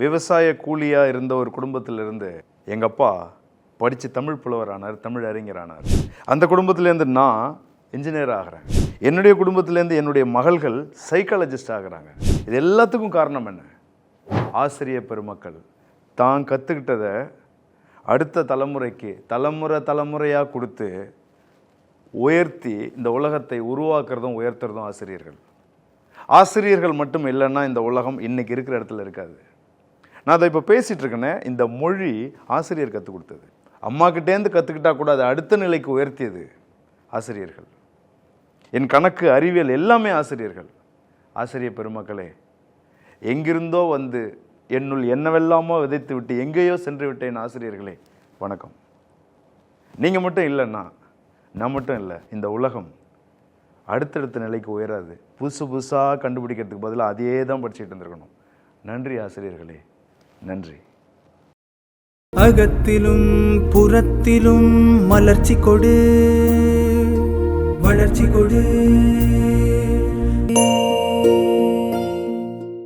விவசாய கூலியாக இருந்த ஒரு குடும்பத்திலிருந்து எங்கள் அப்பா படித்து தமிழ் புலவரானார் தமிழ் அறிஞர் ஆனார் அந்த குடும்பத்திலேருந்து நான் இன்ஜினியர் ஆகிறேன். என்னுடைய குடும்பத்திலேருந்து என்னுடைய மகள்கள் சைக்காலஜிஸ்ட் ஆகுறாங்க. இது எல்லாத்துக்கும் காரணம் என்ன? ஆசிரியர் பெருமக்கள். தான் கற்றுக்கிட்டதை அடுத்த தலைமுறைக்கு தலைமுறை தலைமுறையாக கொடுத்து உயர்த்தி இந்த உலகத்தை உருவாக்குறதும் உயர்த்துறதும் ஆசிரியர்கள். ஆசிரியர்கள் மட்டும் இல்லைன்னா இந்த உலகம் இன்றைக்கி இருக்கிற இடத்துல இருக்காது. நான் அதை இப்போ பேசிட்டு இருக்கேனே இந்த மொழி ஆசிரியர் கற்றுக் கொடுத்தது. அம்மாக்கிட்டேருந்து கற்றுக்கிட்டா கூட அதை அடுத்த நிலைக்கு உயர்த்தியது ஆசிரியர்கள். என் கணக்கு அறிவியல் எல்லாமே ஆசிரியர்கள். ஆசிரியர் பெருமக்களே எங்கிருந்தோ வந்து என்னுள் என்னவெல்லாமோ விதைத்து விட்டு எங்கேயோ சென்று விட்டேன் ஆசிரியர்களே வணக்கம். நீங்கள் மட்டும் இல்லைன்னா நான் மட்டும் இல்லை இந்த உலகம் அடுத்தடுத்த நிலைக்கு உயராது. புதுசு புதுசாக கண்டுபிடிக்கிறதுக்கு பதிலாக அதையே தான் படிச்சுட்டு இருந்திருக்கணும். நன்றி ஆசிரியர்களே. நன்றி. அகத்திலும் புறத்திலும் மலர்ச்சி கொடு வளர்ச்சி கொடு.